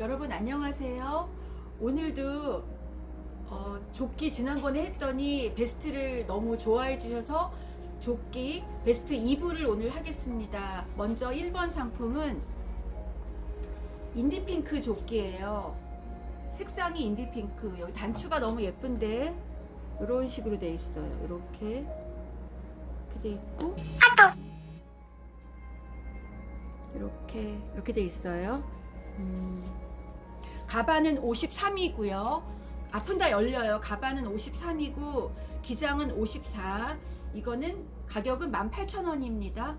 여러분 안녕하세요. 오늘도 어, 조끼 지난번에 했더니 베스트를 너무 좋아해 주셔서 조끼 베스트 2부를 오늘 하겠습니다. 먼저 1번 상품은 인디핑크 조끼예요. 색상이 인디핑크. 여기 단추가 너무 예쁜데 이런 식으로 돼 있어요. 이렇게 이렇게 돼 있고 이렇게 이렇게 돼 있어요. 음, 가반은 53이고요. 앞은 다 열려요. 가반은 53이고 기장은 54. 이거는 가격은 18,000원입니다.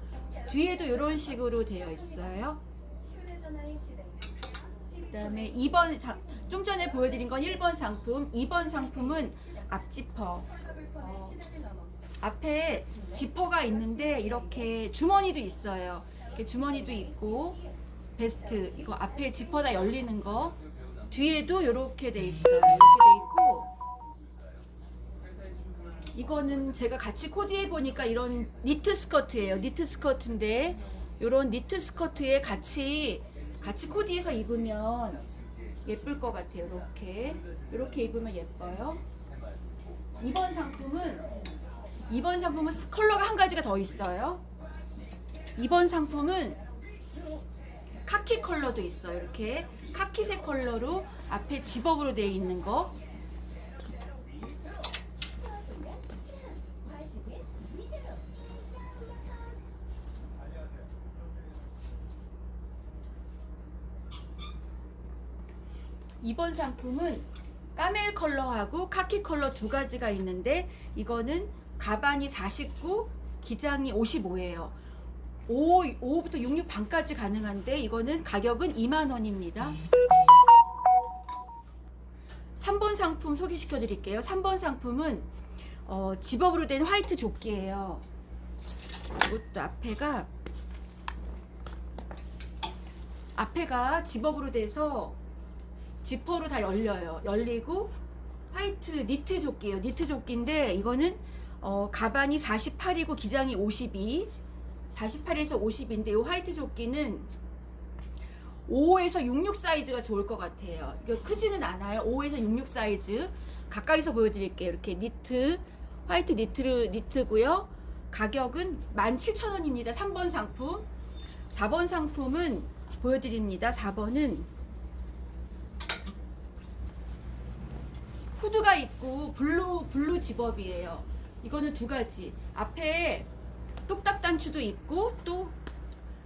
뒤에도 이런 식으로 되어 있어요. 그다음에 2번 상, 좀 전에 보여드린 건 1번 상품. 2번 상품은 앞지퍼. 어, 앞에 지퍼가 있는데 이렇게 주머니도 있어요. 이렇게 주머니도 있고 베스트 이거 앞에 지퍼다 열리는 거 뒤에도 이렇게 돼 있어요. 이렇게 돼 있고 이거는 제가 같이 코디해 보니까 이런 니트 스커트예요. 니트 스커트인데 이런 니트 스커트에 같이 같이 코디해서 입으면 예쁠 것 같아요. 이렇게 이렇게 입으면 예뻐요. 이번 상품은 이번 상품은 컬러가 한 가지가 더 있어요. 이번 상품은 카키 컬러도 있어요. 이렇게 카키색 컬러로 앞에 집업으로 되어 있는 거. 이번 상품은 까멜 컬러하고 카키 컬러 두 가지가 있는데 이거는 가반이 49, 기장이 55예요. 5, 5부터 66 반까지 가능한데 이거는 가격은 2만 원입니다. 3번 상품 소개시켜 드릴게요. 3번 상품은 어, 집업으로 된 화이트 조끼예요. 이것도 앞에가 앞에가 집업으로 돼서 지퍼로 다 열려요. 열리고 화이트 니트 조끼예요. 니트 조끼인데 이거는 어, 가반이 48이고 기장이 52. 48에서 50인데 이 화이트 조끼는 5에서 66 사이즈가 좋을 것 같아요. 이거 크지는 않아요. 5에서 66 사이즈 가까이서 보여드릴게요. 이렇게 니트 화이트 니트 니트고요. 가격은 17,000원입니다. 3번 상품. 4번 상품은 보여드립니다. 4번은 후드가 있고 블루 블루 집업이에요. 이거는 두 가지. 앞에 똑딱 단추도 있고 또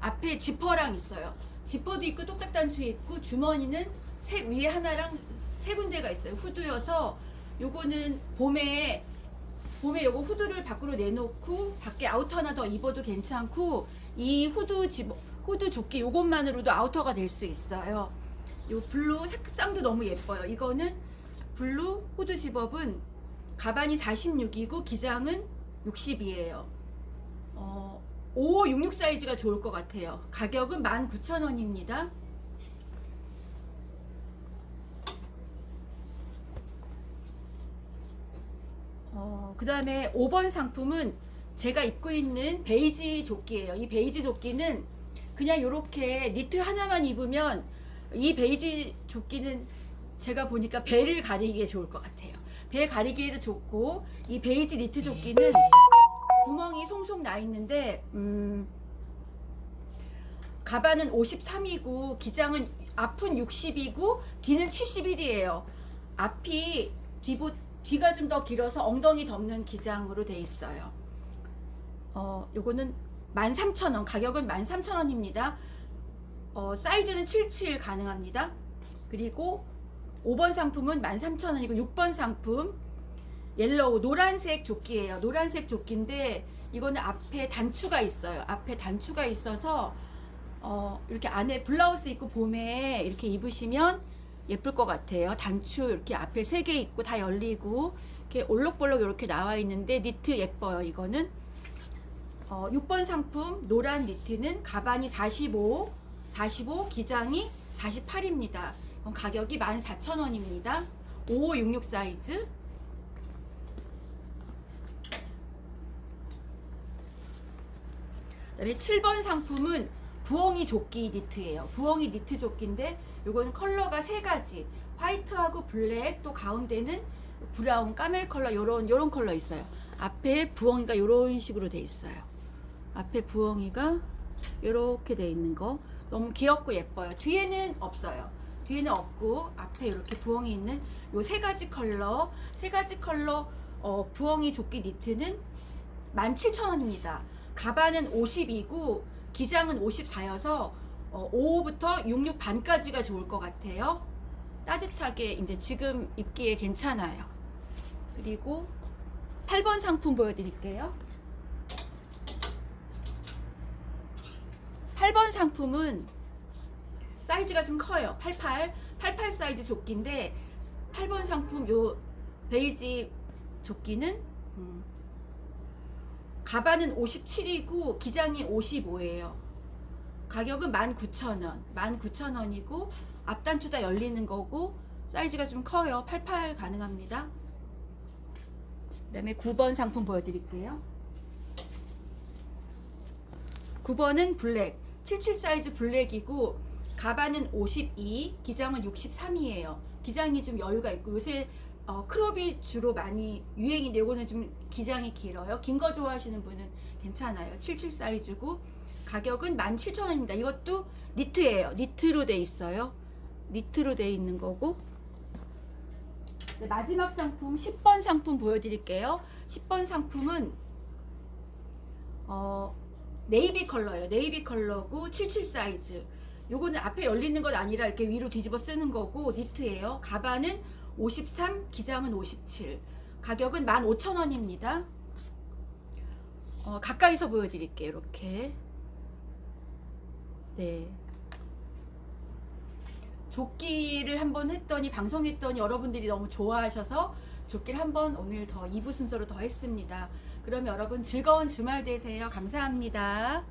앞에 지퍼랑 있어요. 지퍼도 있고 똑딱 단추 있고 주머니는 세, 위에 하나랑 세 군데가 있어요. 후드여서 요거는 봄에 봄에 요거 후드를 밖으로 내놓고 밖에 아우터 하나 더 입어도 괜찮고 이 후드 집 후드 조끼 요것만으로도 아우터가 될 수 있어요. 요 블루 색상도 너무 예뻐요. 이거는 블루 후드 집업은 가반이 46이고 기장은 60이에요. 어, 5, 66 사이즈가 좋을 것 같아요. 가격은 19,000원입니다. 어, 그 다음에 5번 상품은 제가 입고 있는 베이지 조끼예요. 이 베이지 조끼는 그냥 이렇게 니트 하나만 입으면 이 베이지 조끼는 제가 보니까 배를 가리기에 좋을 것 같아요. 배 가리기에도 좋고 이 베이지 니트 조끼는 구멍이 송송 나 있는데 음, 가반은 53이고 기장은 앞은 60이고 뒤는 71이에요. 앞이 뒤보, 뒤가 좀 더 길어서 엉덩이 덮는 기장으로 돼 있어요. 어, 요거는 13,000원, 가격은 13,000원입니다. 어, 사이즈는 77 가능합니다. 그리고 5번 상품은 13,000원이고 6번 상품 옐로우 노란색 조끼예요. 노란색 조끼인데 이거는 앞에 단추가 있어요. 앞에 단추가 있어서 어, 이렇게 안에 블라우스 입고 봄에 이렇게 입으시면 예쁠 것 같아요. 단추 이렇게 앞에 세 개 있고 다 열리고 이렇게 올록볼록 이렇게 나와 있는데 니트 예뻐요. 이거는 어, 6번 상품 노란 니트는 가반이 45, 45 기장이 48입니다. 가격이 14,000원입니다. 5566 사이즈 그다음에 7번 상품은 부엉이 조끼 니트예요. 부엉이 니트 조끼인데 요거는 컬러가 세 가지. 화이트하고 블랙 또 가운데는 브라운 까멜 컬러 요런 요런 컬러 있어요. 앞에 부엉이가 요런 식으로 돼 있어요. 앞에 부엉이가 요렇게 돼 있는 거 너무 귀엽고 예뻐요. 뒤에는 없어요. 뒤에는 없고 앞에 이렇게 부엉이 있는 요 세 가지 컬러 세 가지 컬러 어, 부엉이 조끼 니트는 17,000원입니다. 가반은 50이고 기장은 54여서 어, 5호부터 66 반까지가 좋을 것 같아요. 따뜻하게 이제 지금 입기에 괜찮아요. 그리고 8번 상품 보여드릴게요. 8번 상품은 사이즈가 좀 커요. 88, 88 사이즈 조끼인데 8번 상품 요 베이지 조끼는 음, 가반은 57이고 기장이 55예요. 가격은 19,000원. 19,000원이고 앞단추 다 열리는 거고 사이즈가 좀 커요. 88 가능합니다. 그다음에 9번 상품 보여드릴게요. 9번은 블랙. 77 사이즈 블랙이고 가반은 52, 기장은 63이에요. 기장이 좀 여유가 있고 요새 어, 크롭이 주로 많이 유행인데 요거는 좀 기장이 길어요. 긴 거 좋아하시는 분은 괜찮아요. 77 사이즈고 가격은 17,000원입니다. 이것도 니트예요. 니트로 돼 있어요. 니트로 돼 있는 거고 네, 마지막 상품 10번 상품 보여드릴게요. 10번 상품은 어, 네이비 컬러예요. 네이비 컬러고 77 사이즈. 요거는 앞에 열리는 건 아니라 이렇게 위로 뒤집어 쓰는 거고 니트예요. 가반은 53, 기장은 57. 가격은 15,000원입니다. 어, 가까이서 보여드릴게요. 이렇게. 네. 조끼를 한번 했더니 방송했더니 여러분들이 너무 좋아하셔서 조끼를 한번 오늘 더 2부 순서로 더 했습니다. 그럼 여러분 즐거운 주말 되세요. 감사합니다.